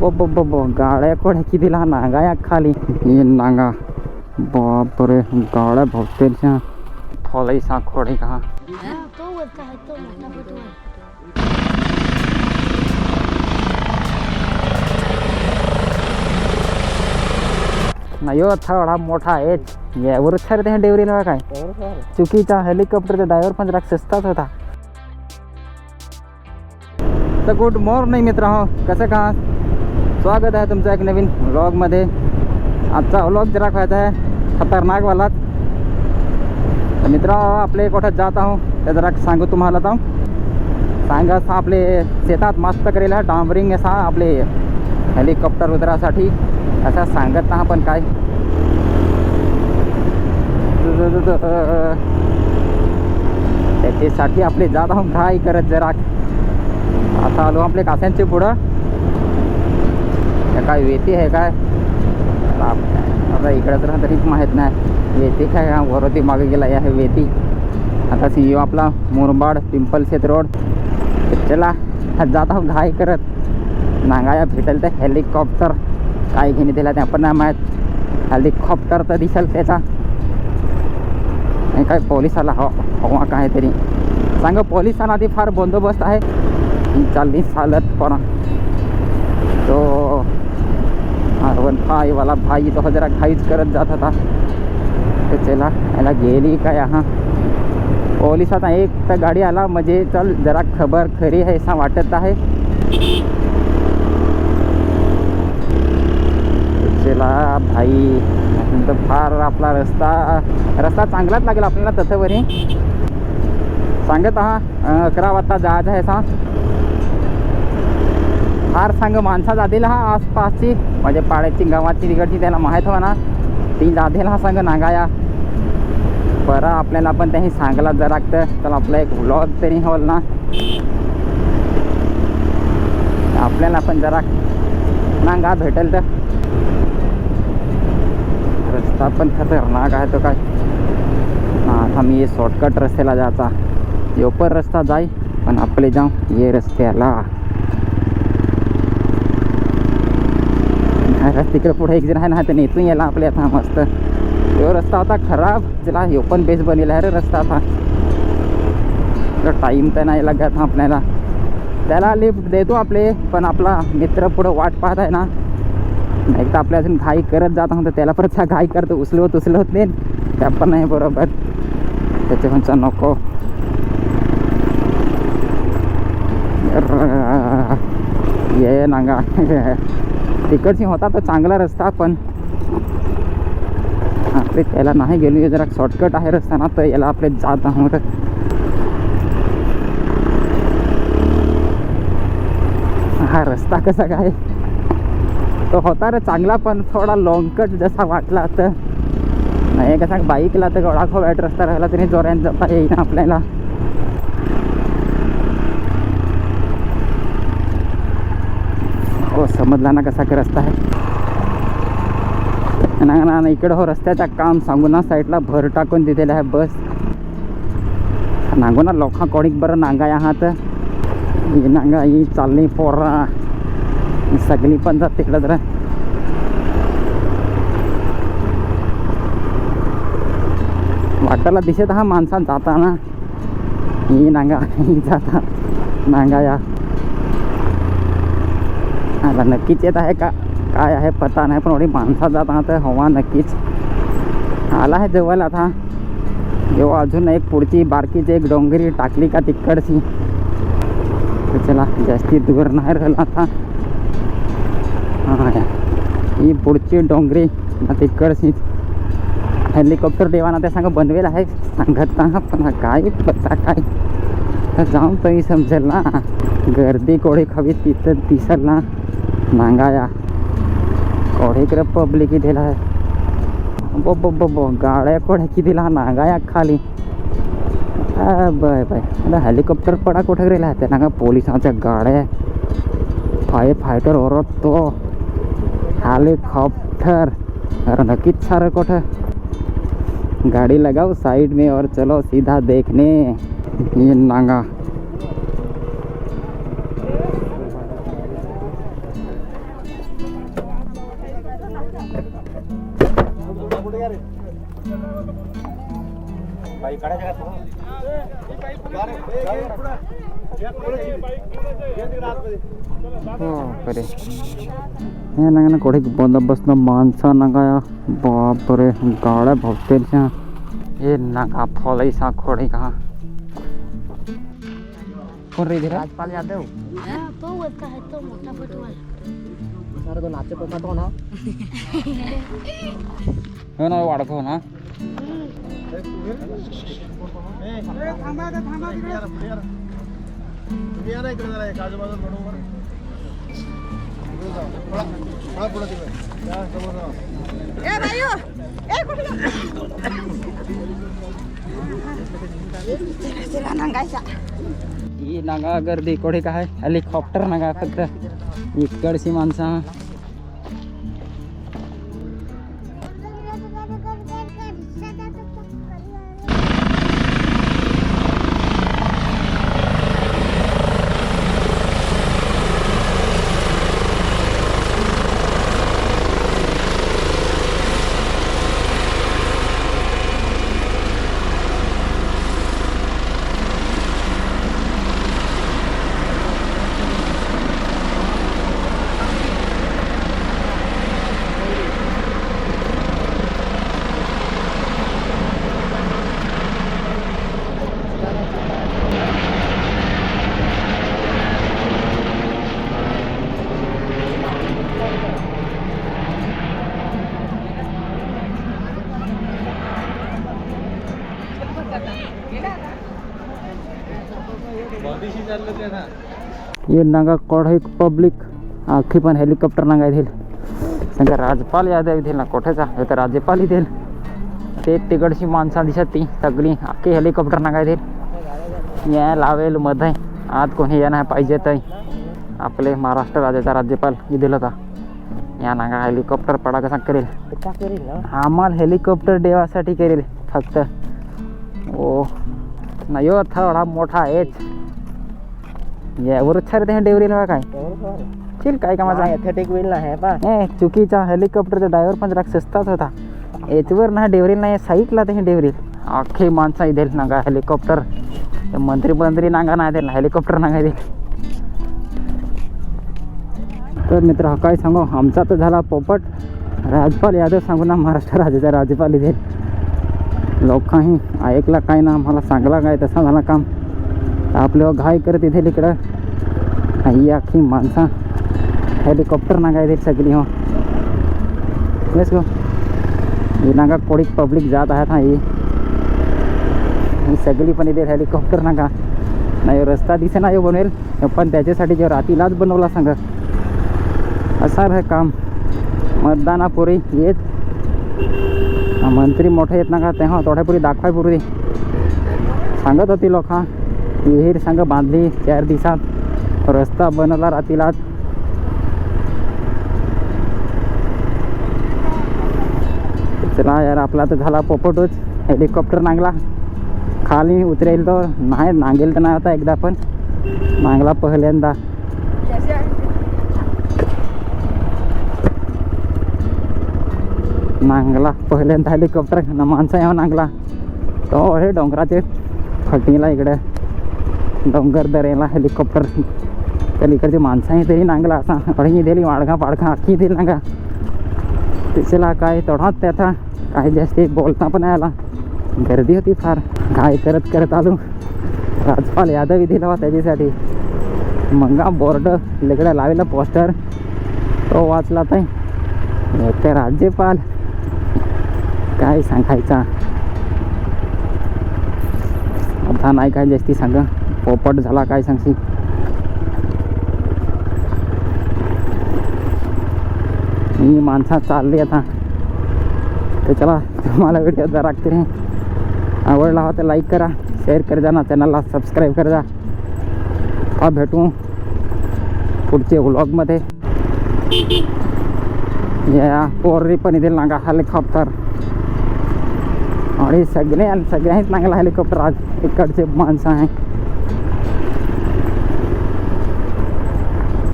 बब गाड्या कोड्या किती लहान नांगा या खाली. हे नांगा. बापरे गाड्या भोगतेच्या फॉलाई सा खोडे का? नाही हो थोडा मोठा आहे. यावर सर ते डेवरीला काय? चुकीचा हेलिकॉप्टरचा ड्रायव्हर पण जरा सस्ताच होता. तर गुड मॉर्निंग मित्र हो कसं का? स्वागत आहे तुमचं एक नवीन व्लॉगमध्ये आजचा व्लॉग जरा खायचा आहे. खतरनाकवालाच तर मित्र आपले कुठं जात आहो. ते जरा सांगू तुम्हाला तर सांगा असं आपले शेतात मस्त करेल डांबरिंग असा आपले हेलिकॉप्टर उतरासाठी. असं सांगत ना पण काय. त्याच्यासाठी आपले जात आहोत काय करत जरा. आता आलो आपले कास्यांचे पुढं. काय वेती आहे काय? आता इकडं तर तरी माहीत नाही. वेती काय? वरती मागे गेला आहे वेती. आता सी आपला मुरबाड पिंपल शेत रोड. चला जात आहोत घाई करत. नांगाया भेटेल तर हेलिकॉप्टर. काय घेणे दिला ते आपण नाही माहीत. हेलिकॉप्टर तर दिसेल त्याचा. काय पोलिसाला हवा हवा काहीतरी. सांग पोलिसांना आधी फार बंदोबस्त आहे. चालली चालत पण तो वन फायवाला भाई तो जरा घाईच करत जात होता. तर चला याला गेली काय हा पोलिसाचा एक तर गाडी आला म्हणजे चल जरा खबर खरी आहे असं वाटत आहे. चला भाई तर फार आपला रस्ता रस्ता चांगलाच लागेल आपल्याला तथवरी. सांगत हा अकरा वाजता जायचं आहे असा फार सांग माणसा जातील हा आसपासची म्हणजे पाड्याची गावाची तिकडची त्याला माहीत हो ना. ती जातील हा सांग नागाया. बरं आपल्याला पण त्यांनी सांगला जरा तर चला आपला एक व्लॉग तरी होल ना. आपल्याला पण जरा नांगा भेटेल तर. रस्ता पण खतरनाक आहे तो काय. आता मी शॉर्टकट रस्त्याला जायचा. यो पण रस्ता जाई पण आपले जाऊ ये रस्त्याला हा, तिकडे पुढे एक जण आहे ना तर नेतून यायला आपल्या आता मस्त. यो रस्ता होता खराब. चला हे पण बेस बनलेला आहे रे रस्ता आता. टाईम तर नाही लागत आपल्याला. त्याला लिफ्ट देतो आपले पण आपला मित्र पुढं वाट पाहत आहे ना. नाही तर आपल्या अजून घाई करत जात आहोत तर त्याला परत घाई करतो उचलवत उचलवत नाही. त्या पण नाही बरोबर. त्याच्या म्हणचा नको. ये नांगा. तिकडची होता तर चांगला रस्ता पण आपले त्याला नाही गेलो. जरा शॉर्टकट आहे रस्ता ना तर याला आपले जात आहोत. हा रस्ता कसा काय? तो होता रे चांगला पण थोडा लॉंगकट जसा वाटला तर. नाही कसा बाईकला तर एवढा खो वाईट रस्ता राहिला तरी जोऱ्यात जाता येईना आपल्याला. समज ना कसा काय रस्ता आहे? ना ना ना इकडं हो रस्त्याचं काम सांगू ना साईडला भर टाकून दिलेलं आहे बस. नांगो ना लोखा कोणीक बरं नांगा आहात ही नांगा ही चालली पोरा. सगळी पण जात तिकडं जरा. वाटायला दिसत हा माणसा जाताना. ही नांगा ही जाता. नांगा या. आता नक्कीच येत आहे का? काय आहे? पता नाही पण एवढी माणसा जात तर हवा नक्कीच आला आहे जवळ आता. जेव्हा अजून एक पुढची बारकीची एक डोंगरी टाकली का तिकडची? तर चला जास्ती दूर नाही राहिला आता. हां ही पुढची डोंगरी ना तिकडची हेलिकॉप्टर देवाना ते सांग बनवेल आहे सांगत ना पण काय पत्ता काय? तर जाऊन तरी समजेल ना. गर्दी कोळी खावी तिथं दिसल ना. नांगाया कोळीकडे पब्लिक दिला आहे बो गाड्या कोड्या किती लहान नांगाया खाली. आ, बाय बाय. आता हेलिकॉप्टर पडा कुठे गेला? नांगा नागा पोलिसांच्या गाड्या? फाय फायटर ओरत तो हेलिकॉप्टर अरे नक्कीच सारं कुठं? गाड़ी लगाओ साइड में और चलो सीधा देखने. ये नांगा. हो बरे हे ना ना कोणी बंदोबस्त माणसं नका बापरे गाड्या भोगतेच्या हे। नका फॉलाईसा खोडे का कोण रे धीरा राजपाल यादव हा, तो बोलता है तो मोठा फुटबॉल सर तो ना. हो ना वाढतो ना. ही नगा गर्दी कोणी काय? हेलिकॉप्टर नगा फक्त. इकडची माणसं. ये नगा कोढे पब्लिक आखी पण हेलिकॉप्टर नगा येतील सांगा राजपाल यादव येतील ना कोठेचा? हे तर राज्यपाल येतील ते तिकडची माणसं दिसत ती सगळी. आखी हेलिकॉप्टर नगा येतील या लावेल मध्ये आज कोणी या नाही पाहिजे तर. आपले महाराष्ट्र राज्याचा राज्यपाल येतील होता. या नागा हेलिकॉप्टर पडा कसा करेल ना आम्हाला हेलिकॉप्टर देवासाठी करेल. फक्त. ओ. नाही थोडा मोठा आहेच. यावर छार ते डेवरीला काय? चिल काय कामाचा? एथेटिक वेल ना है पा. ए चुकीचा हेलिकॉप्टरचा ड्रायव्हर पण जरा सस्ताच होता. याच्यावर ना डेवरील नाही साईडला ते डेवरील अख्खे माणसं देईल ना का हेलिकॉप्टर मंत्री मंत्री नागा नाही देईल हेलिकॉप्टर नागा देईल तर मित्र हा काय सांगू? आमचा तर झाला पोपट. राजपाल यादव सांगू ना महाराष्ट्र राज्याचा राज्यपाल देईल लोकांनी ऐकला काय ना आम्हाला सांगला काय तसा झाला काम. आपल्यावर घाय करत इथे तिकडं. आई आखी माणसा. हेलिकॉप्टर नागा येतील सगळी हो. येस गो ही नागा कोणी पब्लिक जात आहेत हा ही. सगळी पण इथे हेलिकॉप्टर नागा. नाही रस्ता दिसे नाही बनवेल. पण त्याच्यासाठी जे रातीलाच बनवला सांगा. असं आहे काम. मतदानापुरी येत. मंत्री मोठे येत नका तेव्हा थोड्यापूर्वी दाखवाय पूर्वी सांगत होती लोक विहीर सांग बांधली चार दिवसात. रस्ता बनला रातीला चला यार आपला तर झाला पोपटच. हेलिकॉप्टर नांगला. खाली उतरेल तो नाही नांगेल तर नाही होता एकदा पण. नांगला पहिल्यांदा. नांगला. पहिल्यांदा हेलिकॉप्टर ना माणसं येऊन नांगला. तो हे डोंगराचे फटीला इकडे. डोंगर दरेला हेलिकॉप्टर तर इकडची माणसाही तरी नांगला असा. अडगी दिली वाडगा पाडगा अख्खी दिली नांगा. तिसला काय तोडात त्याचा काय जास्ती बोलता पण आला गर्दी होती फार. काय करत करत आलो. राजपाल यादव दिला होता त्याच्यासाठी. मंगा बोर्ड इकडे लावलं पोस्टर. तो वाचला ते राज्यपाल. काय सांगायचा? आता नाही काय जास्ती सांग. पोपट झाला काय सांगशी मी माणसा चालली आता. तर चला तुम्हाला व्हिडिओ जर लागते. रे आवडला हो तर लाईक करा शेअर कर जा ना चॅनलला सबस्क्राईब कर. जा हा भेटू पुढचे व्लॉगमध्ये या पोरी पण इथे लागा हेलिकॉप्टर. आणि सगळे आणि सगळ्यांनीच चांगला हेलिकॉप्टर आज इकडचे माणसं आहे.